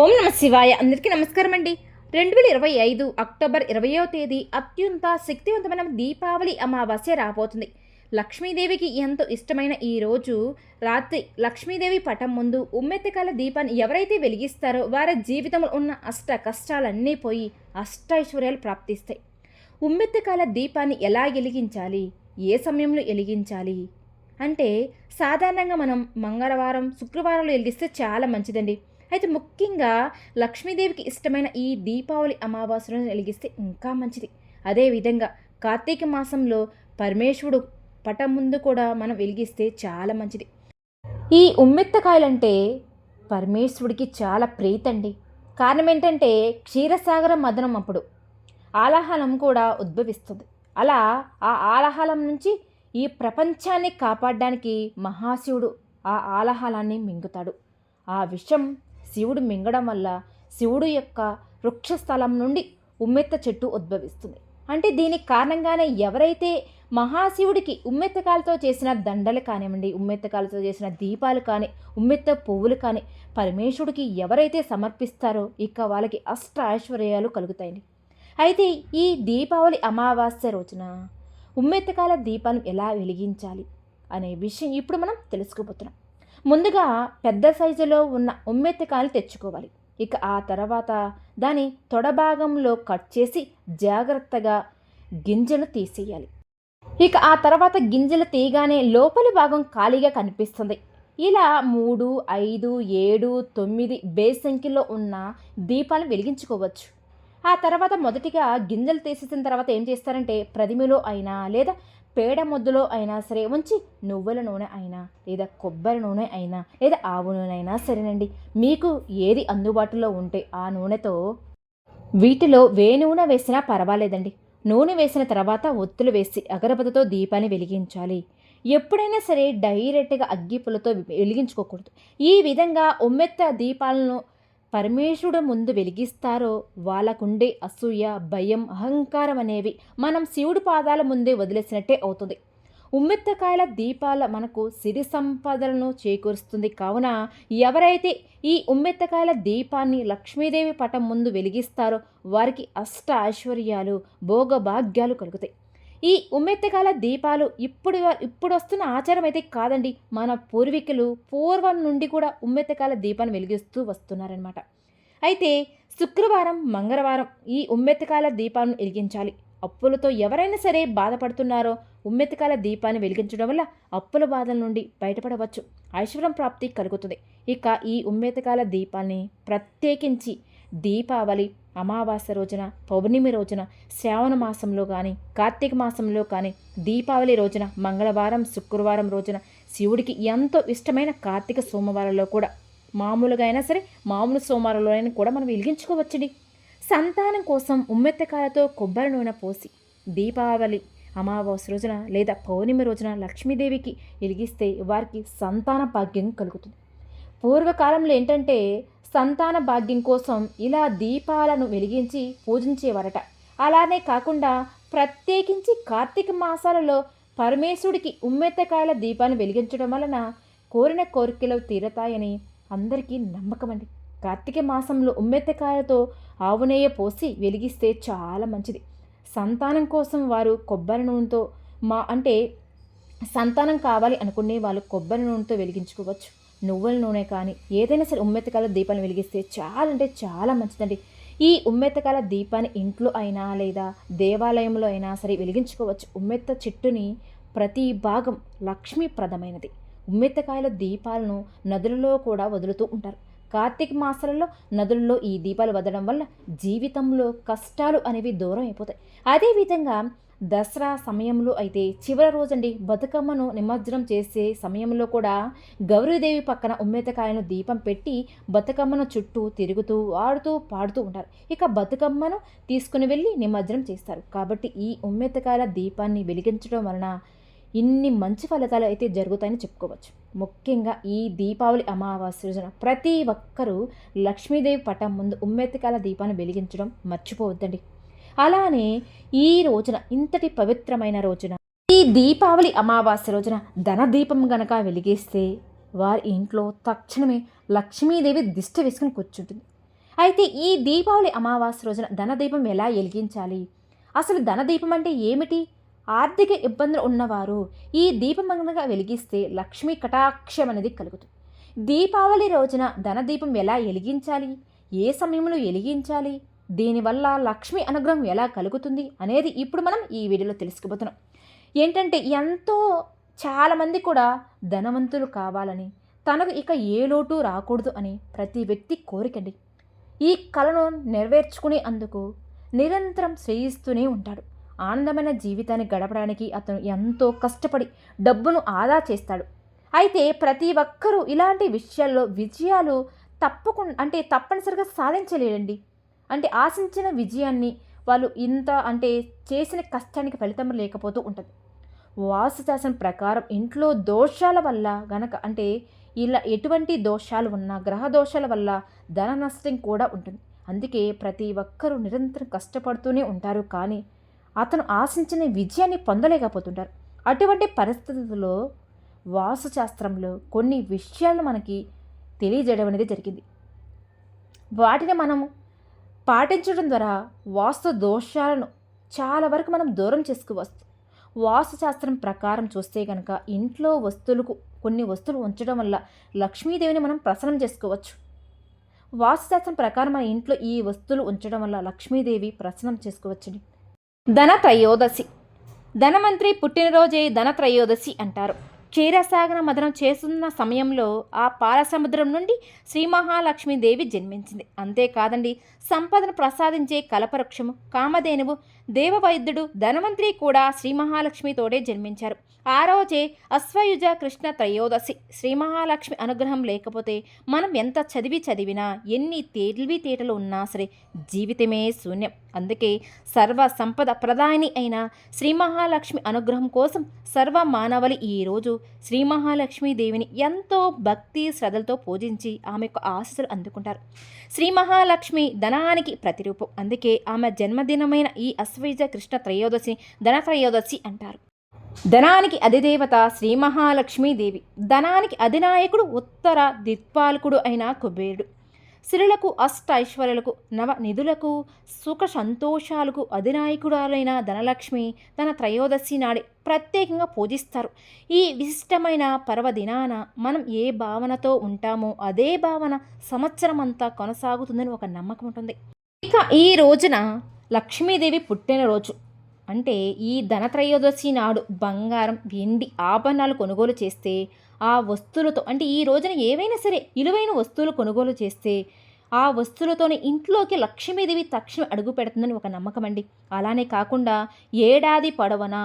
ఓం నమ శివాయ. అందరికీ నమస్కారం అండి. రెండు వేల ఇరవై ఐదు అక్టోబర్ ఇరవయో తేదీ అత్యంత శక్తివంతమైన దీపావళి అమావాస్య రాబోతుంది. లక్ష్మీదేవికి ఎంతో ఇష్టమైన ఈ రోజు రాత్రి లక్ష్మీదేవి పటం ముందు ఉమ్మెత్తకాల దీపాన్ని ఎవరైతే వెలిగిస్తారో వారి జీవితంలో ఉన్న అష్ట కష్టాలన్నీ పోయి అష్టైశ్వర్యాలు ప్రాప్తిస్తాయి. ఉమ్మెత్తకాల దీపాన్ని ఎలా వెలిగించాలి? ఏ సమయంలో వెలిగించాలి? అంటే సాధారణంగా మనం మంగళవారం శుక్రవారంలో వెలిగిస్తే చాలా మంచిదండి. అయితే ముఖ్యంగా లక్ష్మీదేవికి ఇష్టమైన ఈ దీపావళి అమావాస్యను వెలిగిస్తే ఇంకా మంచిది. అదేవిధంగా కార్తీక మాసంలో పరమేశ్వరుడు పటం ముందు కూడా మనం వెలిగిస్తే చాలా మంచిది. ఈ ఉమ్మెత్తకాయలంటే పరమేశ్వరుడికి చాలా ప్రీతండి. కారణం ఏంటంటే క్షీరసాగర మదనం అప్పుడు ఆలాహలం కూడా ఉద్భవిస్తుంది. అలా ఆ ఆలాహలం నుంచి ఈ ప్రపంచాన్ని కాపాడడానికి మహాశివుడు ఆ ఆలాహలాన్ని మింగుతాడు. ఆ విషం శివుడు మింగడం వల్ల శివుడు యొక్క వృక్షస్థలం నుండి ఉమ్మెత్త చెట్టు ఉద్భవిస్తుంది. అంటే దీనికి కారణంగానే ఎవరైతే మహాశివుడికి ఉమ్మెత్తకాలతో చేసిన దండలు కానివ్వండి ఉమ్మెత్తకాలతో చేసిన దీపాలు కానీ ఉమ్మెత్త పువ్వులు కానీ పరమేశ్వరుడికి ఎవరైతే సమర్పిస్తారో ఇక వాళ్ళకి అష్ట ఐశ్వర్యాలు కలుగుతాయండి. అయితే ఈ దీపావళి అమావాస్య రోజున ఉమ్మెత్తకాల దీపాన్ని ఎలా వెలిగించాలి అనే విషయం ఇప్పుడు మనం తెలుసుకోబోతున్నాం ముందుగా పెద్ద సైజులో ఉన్న ఉమ్మెత్తికాయలు తెచ్చుకోవాలి. ఇక ఆ తర్వాత దాని తొడ భాగంలో కట్ చేసి జాగ్రత్తగా గింజలు తీసేయాలి. ఇక ఆ తర్వాత గింజలు తీయగానే లోపలి భాగం ఖాళీగా కనిపిస్తుంది. ఇలా మూడు ఐదు ఏడు తొమ్మిది బేస్ సంఖ్యలో ఉన్న దీపాలను వెలిగించుకోవచ్చు. ఆ తర్వాత మొదటిగా గింజలు తీసేసిన తర్వాత ఏం చేస్తారంటే ప్రతిమలో అయినా లేదా పేడ ముద్దలో అయినా సరే ఉంచి నువ్వుల నూనె అయినా లేదా కొబ్బరి నూనె అయినా లేదా ఆవు నూనె అయినా సరేనండి. మీకు ఏది అందుబాటులో ఉంటే ఆ నూనెతో వీటిలో వే నూనె వేసినా పర్వాలేదండి. నూనె వేసిన తర్వాత ఒత్తులు వేసి అగరబత్తితో దీపాన్ని వెలిగించాలి. ఎప్పుడైనా సరే డైరెక్ట్గా అగ్గిపులతో వెలిగించుకోకూడదు. ఈ విధంగా ఉమ్మెత్త దీపాలను పరమేశ్వరుడు ముందు వెలిగిస్తారో వాళ్ళకుండే అసూయ భయం అహంకారం అనేవి మనం శివుడి పాదాల ముందే వదిలేసినట్టే అవుతుంది. ఉమ్మెత్తకాయల దీపాల మనకు సిరి సంపదలను చేకూరుస్తుంది. కావున ఎవరైతే ఈ ఉమ్మెత్తకాయల దీపాన్ని లక్ష్మీదేవి పటం ముందు వెలిగిస్తారో వారికి అష్ట ఐశ్వర్యాలు భోగభాగ్యాలు కలుగుతాయి. ఈ ఉమ్మెత్తకాల దీపాలు ఇప్పుడు ఇప్పుడు వస్తున్న ఆచారం అయితే కాదండి. మన పూర్వీకులు పూర్వం నుండి కూడా ఉమ్మెత్తకాల దీపాన్ని వెలిగిస్తూ వస్తున్నారనమాట అయితే శుక్రవారం మంగళవారం ఈ ఉమ్మెత్తకాల దీపాలను వెలిగించాలి. అప్పులతో ఎవరైనా సరే బాధపడుతున్నారో ఉమ్మెత్తకాల దీపాన్ని వెలిగించడం వల్ల అప్పుల బాధల నుండి బయటపడవచ్చు. ఐశ్వర్యం ప్రాప్తి కలుగుతుంది. ఇక ఈ ఉమ్మెత్తకాల దీపాన్ని ప్రత్యేకించి దీపావళి అమావాస్య రోజున పౌర్ణమి రోజున శ్రావణ మాసంలో కానీ కార్తీక మాసంలో కానీ దీపావళి రోజున మంగళవారం శుక్రవారం రోజున శివుడికి ఎంతో ఇష్టమైన కార్తీక సోమవారంలో కూడా మామూలుగా అయినా సరే మామూలు సోమవారంలో కూడా మనం వెలిగించుకోవచ్చుడి. సంతానం కోసం ఉమ్మెత్తకాయలతో కొబ్బరి నూనె పోసి దీపావళి అమావాస్య రోజున లేదా పౌర్ణమి రోజున లక్ష్మీదేవికి వెలిగిస్తే వారికి సంతాన భాగ్యం కలుగుతుంది. పూర్వకాలంలో ఏంటంటే సంతాన భాగ్యం కోసం ఇలా దీపాలను వెలిగించి పూజించేవారట. అలానే కాకుండా ప్రత్యేకించి కార్తీక మాసాలలో పరమేశ్వరుడికి ఉమ్మెత్తకాయల దీపాన్ని వెలిగించడం వలన కోరిన కోరికలు తీరతాయని అందరికీ నమ్మకం అండి కార్తీక మాసంలో ఉమ్మెత్తకాయలతో ఆవునేయ పోసి వెలిగిస్తే చాలా మంచిది. సంతానం కోసం వారు కొబ్బరి నూనెతో మా అంటే సంతానం కావాలి అనుకునే వాళ్ళు కొబ్బరి నూనెతో వెలిగించుకోవచ్చు. నువ్వుల నూనె కానీ ఏదైనా సరే ఉమ్మెత్తకాల దీపాన్ని వెలిగిస్తే చాలా అంటే చాలా మంచిదండి. ఈ ఉమ్మెత్తకాల దీపాన్ని ఇంట్లో అయినా లేదా దేవాలయంలో అయినా సరే వెలిగించుకోవచ్చు. ఉమ్మెత్త చెట్టుని ప్రతి భాగం లక్ష్మీప్రదమైనది. ఉమ్మెత్తకాయల దీపాలను నదులలో కూడా వదులుతూ ఉంటారు. కార్తీక మాసాలలో నదుల్లో ఈ దీపాలు వదలడం వల్ల జీవితంలో కష్టాలు అనేవి దూరం అయిపోతాయి. అదేవిధంగా దసరా సమయంలో అయితే చివరి రోజండి బతుకమ్మను నిమజ్జనం చేసే సమయంలో కూడా గౌరీదేవి పక్కన ఉమ్మేతకాయను దీపం పెట్టి బతుకమ్మను చుట్టూ తిరుగుతూ ఆడుతూ పాడుతూ ఉంటారు. ఇక బతుకమ్మను తీసుకుని వెళ్ళి నిమజ్జనం చేస్తారు. కాబట్టి ఈ ఉమ్మేతకాయల దీపాన్ని వెలిగించడం వలన ఇన్ని మంచి ఫలితాలు అయితే జరుగుతాయని చెప్పుకోవచ్చు. ముఖ్యంగా ఈ దీపావళి అమావాస్య రోజున ప్రతి ఒక్కరూ లక్ష్మీదేవి పటం ముందు ఉమ్మెత్తికాల దీపాన్ని వెలిగించడం మర్చిపోవద్దండి. అలానే ఈ రోజున ఇంతటి పవిత్రమైన రోజున ఈ దీపావళి అమావాస్య రోజున ధన దీపం గనక వెలిగిస్తే వారి ఇంట్లో తక్షణమే లక్ష్మీదేవి దిష్ట వేసుకుని కూర్చుంటుంది. అయితే ఈ దీపావళి అమావాస్య రోజున ధనదీపం ఎలా వెలిగించాలి? అసలు ధనదీపం అంటే ఏమిటి? ఆర్థిక ఇబ్బందులు ఉన్నవారు ఈ దీపం వెలిగిస్తే లక్ష్మీ కటాక్షం అనేది కలుగుతుంది. దీపావళి రోజున ధనదీపం ఎలా వెలిగించాలి? ఏ సమయంలో వెలిగించాలి? దీనివల్ల లక్ష్మి అనుగ్రహం ఎలా కలుగుతుంది అనేది ఇప్పుడు మనం ఈ వీడియోలో తెలుసుకోబోతున్నాం ఏంటంటే ఎంతో చాలామంది కూడా ధనవంతులు కావాలని తనకు ఇక ఏ లోటు రాకూడదు అని ప్రతి వ్యక్తి కోరికండి. ఈ కళను నెరవేర్చుకునే అందుకు నిరంతరం శ్రేయిస్తూనే ఉంటాడు. ఆనందమైన జీవితాన్ని గడపడానికి అతను ఎంతో కష్టపడి డబ్బును ఆదా చేస్తాడు. అయితే ప్రతి ఒక్కరూ ఇలాంటి విషయాల్లో విజయాలు తప్పకుండా అంటే తప్పనిసరిగా సాధించలేడండి అంటే ఆశించిన విజయాన్ని వాళ్ళు ఇంత అంటే చేసిన కష్టానికి ఫలితం లేకపోతూ ఉంటుంది. వాస్తుశాస్త్రం ప్రకారం ఇంట్లో దోషాల వల్ల గనక అంటే ఇలా ఎటువంటి దోషాలు ఉన్నా గ్రహ దోషాల వల్ల ధన నష్టం కూడా ఉంటుంది. అందుకే ప్రతి ఒక్కరూ నిరంతరం కష్టపడుతూనే ఉంటారు. కానీ అతను ఆశించిన విజయాన్ని పొందలేకపోతుంటారు. అటువంటి పరిస్థితుల్లో వాస్తుశాస్త్రంలో కొన్ని విషయాలను మనకి తెలియజేయడం అనేది జరిగింది. వాటిని మనము పాటించడం ద్వారా వాస్తు దోషాలను చాలా వరకు మనం దూరం చేసుకువస్తు వాస్తుశాస్త్రం ప్రకారం చూస్తే కనుక ఇంట్లో వస్తువులకు కొన్ని వస్తువులు ఉంచడం వల్ల లక్ష్మీదేవిని మనం ప్రసన్నం చేసుకోవచ్చు. వాస్తుశాస్త్రం ప్రకారం మన ఇంట్లో ఈ వస్తువులు ఉంచడం వల్ల లక్ష్మీదేవి ప్రసన్నం చేసుకోవచ్చండి ధన త్రయోదశి ధనమంత్రి పుట్టినరోజే ధన త్రయోదశి అంటారు. క్షీరసాగర మదనం చేస్తున్న సమయంలో ఆ పాలసముద్రం నుండి శ్రీ మహాలక్ష్మీదేవి జన్మించింది. అంతేకాదండి సంపదను ప్రసాదించే కలపవృక్షము కామధేనువు దేవవైద్యుడు ధనవంత్రి కూడా శ్రీ మహాలక్ష్మితోడే జన్మించారు. ఆ రోజే అశ్వయుజ కృష్ణ త్రయోదశి. శ్రీ మహాలక్ష్మి అనుగ్రహం లేకపోతే మనం ఎంత చదివి చదివినా ఎన్ని తేలివి తేటలు ఉన్నా సరే జీవితమే శూన్యం. అందుకే సర్వ సంపద ప్రధాని అయిన శ్రీ మహాలక్ష్మి అనుగ్రహం కోసం సర్వ మానవులు ఈరోజు శ్రీ మహాలక్ష్మీదేవిని ఎంతో భక్తి శ్రద్ధలతో పూజించి ఆమె యొక్క అందుకుంటారు. శ్రీ మహాలక్ష్మి ధనానికి ప్రతిరూపం. అందుకే ఆమె జన్మదినమైన ఈ అశ్వయుజ కృష్ణ త్రయోదశి ధన త్రయోదశి అంటారు. ధనానికి అధిదేవత శ్రీ మహాలక్ష్మీదేవి ధనానికి అధినాయకుడు ఉత్తర దిక్పాలకుడు అయిన కుబేరుడు. స్త్రీలకు అష్ట ఐశ్వర్యులకు నవ నిధులకు సుఖ సంతోషాలకు అధినాయకురాలైన ధనలక్ష్మి తన త్రయోదశి నాడే ప్రత్యేకంగా పూజిస్తారు. ఈ విశిష్టమైన పర్వదినాన మనం ఏ భావనతో ఉంటామో అదే భావన సంవత్సరం అంతా కొనసాగుతుందని ఒక నమ్మకం ఉంటుంది. ఇక ఈ రోజున లక్ష్మీదేవి పుట్టినరోజు. అంటే ఈ ధనత్రయోదశి నాడు బంగారం వెండి ఆభరణాలు కొనుగోలు చేస్తే ఆ వస్తువులతో అంటే ఈ రోజున ఏవైనా సరే విలువైన వస్తువులు కొనుగోలు చేస్తే ఆ వస్తువులతోనే ఇంట్లోకి లక్ష్మీదేవి తక్షణం అడుగు పెడుతుందని ఒక నమ్మకం అండి. అలానే కాకుండా ఏడాది పడవన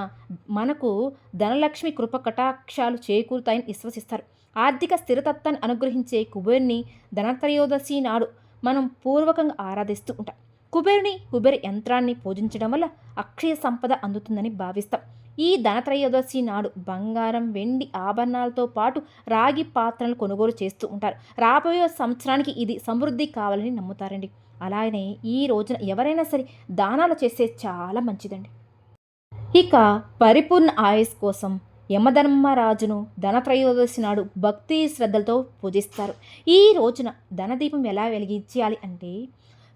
మనకు ధనలక్ష్మి కృప కటాక్షాలు చేకూరుతాయని విశ్వసిస్తారు. ఆర్థిక స్థిరతత్వాన్ని అనుగ్రహించే కుబేర్ని ధనత్రయోదశి నాడు మనం పూర్వకంగా ఆరాధిస్తూ ఉంటాం. కుబేరుని కుబేర యంత్రాన్ని పూజించడం వల్ల అక్షయ సంపద అందుతుందని భావిస్తాం. ఈ ధనత్రయోదశి నాడు బంగారం వెండి ఆభరణాలతో పాటు రాగి పాత్రలు కొనుగోలు చేస్తూ ఉంటారు. రాబోయే సంవత్సరానికి ఇది సమృద్ధి కావాలని నమ్ముతారండి. అలానే ఈ రోజున ఎవరైనా సరే దానాలు చేస్తే చాలా మంచిదండి. ఇక పరిపూర్ణ ఆయుస్ కోసం యమధర్మరాజును ధనత్రయోదశి నాడు భక్తి శ్రద్ధలతో పూజిస్తారు. ఈ రోజున ధనదీపం ఎలా వెలిగించాలి అంటే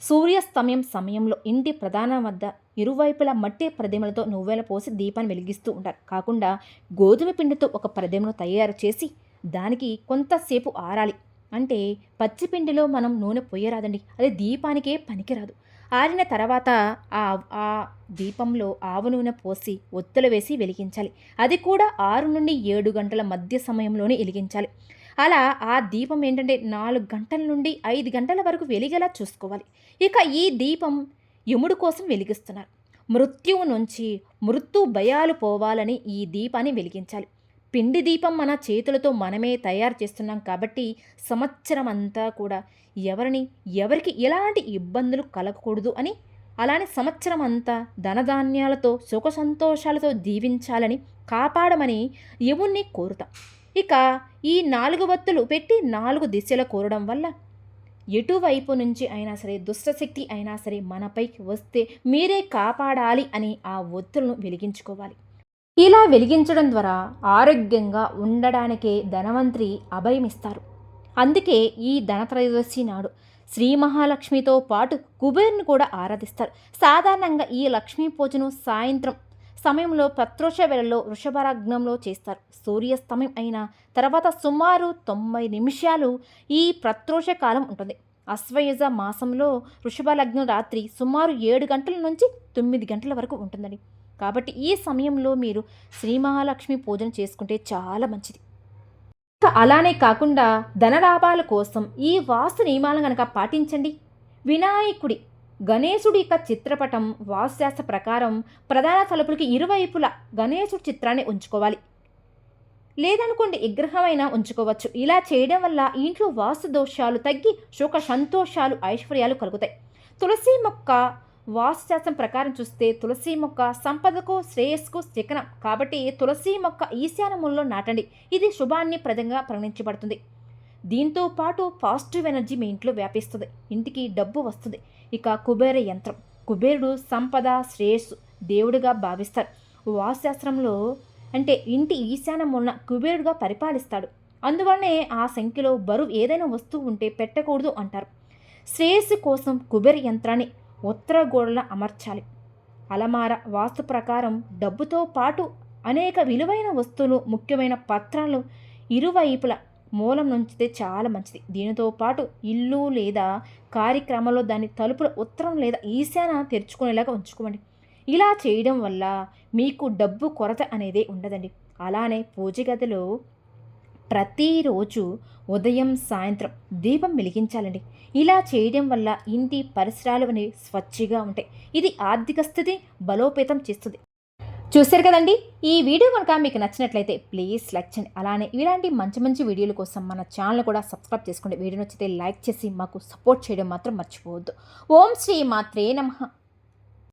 సూర్యాస్తమయం సమయంలో ఇంటి ప్రధాన వద్ద ఇరువైపులా మట్టి ప్రదేమలతో నువ్వెల పోసి దీపాన్ని వెలిగిస్తూ ఉంటారు. కాకుండా గోధుమ పిండితో ఒక ప్రదేమను తయారు చేసి దానికి కొంతసేపు ఆరాలి. అంటే పచ్చిపిండిలో మనం నూనె పొయ్యరాదండి అది దీపానికే పనికిరాదు. ఆరిన తర్వాత ఆ ఆ దీపంలో ఆవు నూనె పోసి ఒత్తులు వేసి వెలిగించాలి. అది కూడా ఆరు నుండి ఏడు గంటల మధ్య సమయంలోనే వెలిగించాలి. అలా ఆ దీపం ఏంటంటే నాలుగు గంటల నుండి ఐదు గంటల వరకు వెలిగేలా చూసుకోవాలి. ఇక ఈ దీపం యముడు కోసం వెలిగిస్తున్నారు. మృత్యువు నుంచి మృత్యు భయాలు పోవాలని ఈ దీపాన్ని వెలిగించాలి. పిండి దీపం మన చేతులతో మనమే తయారు చేస్తున్నాం కాబట్టి సంవత్సరం అంతా కూడా ఎవరిని ఎవరికి ఎలాంటి ఇబ్బందులు కలగకూడదు అని అలానే సంవత్సరం అంతా ధనధాన్యాలతో సుఖ సంతోషాలతో దీవించాలని కాపాడమని యముణ్ణి కోరుతాం. ఇక ఈ నాలుగు వత్తులు పెట్టి నాలుగు దిశల కోరడం వల్ల ఎటువైపు నుంచి అయినా సరే దుష్టశక్తి అయినా సరే మనపైకి వస్తే మీరే కాపాడాలి అని ఆ ఒత్తులను వెలిగించుకోవాలి. ఇలా వెలిగించడం ద్వారా ఆరోగ్యంగా ఉండడానికే ధనవంత్రి అభయమిస్తారు అందుకే ఈ ధనత్రయోదశి నాడు శ్రీ మహాలక్ష్మితో పాటు కుబేరుని కూడా ఆరాధిస్తారు. సాధారణంగా ఈ లక్ష్మీ పూజను సాయంత్రం సమయంలో ప్రత్రోష వేళలో వృషభరాగ్నంలో చేస్తారు. సూర్యస్తమయం అయిన తర్వాత సుమారు తొంభై నిమిషాలు ఈ ప్రత్రోష కాలం ఉంటుంది. అశ్వయుజ మాసంలో వృషభ లగ్నం రాత్రి సుమారు ఏడు గంటల నుంచి తొమ్మిది గంటల వరకు ఉంటుందండి. కాబట్టి ఈ సమయంలో మీరు శ్రీ మహాలక్ష్మి పూజన చేసుకుంటే చాలా మంచిది. ఇంకా అలానే కాకుండా ధనలాభాల కోసం ఈ వాస్తు నియమాలను కనుక పాటించండి. వినాయకుడి గణేశుడి యొక్క చిత్రపటం వాస్తుశాస్త్ర ప్రకారం ప్రధాన తలుపులకి ఇరువైపులా గణేశుడి చిత్రాన్ని ఉంచుకోవాలి. లేదనుకోండి విగ్రహమైనా ఉంచుకోవచ్చు. ఇలా చేయడం వల్ల ఇంట్లో వాస్తు దోషాలు తగ్గి సుఖ సంతోషాలు ఐశ్వర్యాలు కలుగుతాయి. తులసి మొక్క వాస్తుశాస్త్రం ప్రకారం చూస్తే తులసి మొక్క సంపదకు శ్రేయస్కు శిఖనం కాబట్టి తులసి మొక్క ఈశాన్యములో నాటండి. ఇది శుభాన్ని ప్రదంగా పరిగణించబడుతుంది. దీంతో పాటు పాజిటివ్ ఎనర్జీ మీ ఇంట్లో వ్యాపిస్తుంది. ఇంటికి డబ్బు వస్తుంది. ఇక కుబేర యంత్రం. కుబేరుడు సంపద శ్రేయస్సు దేవుడిగా భావిస్తారు వాస్తుశాస్త్రంలో అంటే ఇంటి ఈశాన్యం ఉన్న కుబేరుడుగా పరిపాలిస్తాడు. అందువల్లనే ఆ సంఖ్యలో బరువు ఏదైనా వస్తువు ఉంటే పెట్టకూడదు అంటారు. శ్రేయస్సు కోసం కుబేర యంత్రాన్ని ఉత్తర గోడల అమర్చాలి. అలమార వాస్తు ప్రకారం డబ్బుతో పాటు అనేక విలువైన వస్తువులు ముఖ్యమైన పత్రాలు ఇరువైపుల మూలం నుంచితే చాలా మంచిది. దీనితో పాటు ఇల్లు లేదా కార్యక్రమంలో దాని తలుపుల ఉత్తరం లేదా ఈశాన తెరుచుకునేలాగా ఉంచుకోండి ఇలా చేయడం వల్ల మీకు డబ్బు కొరత అనేది ఉండదండి. అలానే పూజ గదిలో ప్రతిరోజు ఉదయం సాయంత్రం దీపం వెలిగించాలండి. ఇలా చేయడం వల్ల ఇంటి పరిసరాలు అనేవి స్వచ్ఛగా ఉంటాయి. ఇది ఆర్థిక స్థితి బలోపేతం చేస్తుంది. చూశారు కదండి? ఈ వీడియో కనుక మీకు నచ్చినట్లయితే ప్లీజ్ లైక్ చేయండి. అలానే ఇలాంటి మంచి మంచి వీడియోల కోసం మన ఛానల్ కూడా సబ్స్క్రైబ్ చేసుకోండి. వీడియో నచ్చితే లైక్ చేసి మాకు సపోర్ట్ చేయడం మాత్రం మర్చిపోవద్దు. ఓం శ్రీ మాత్రే నమ.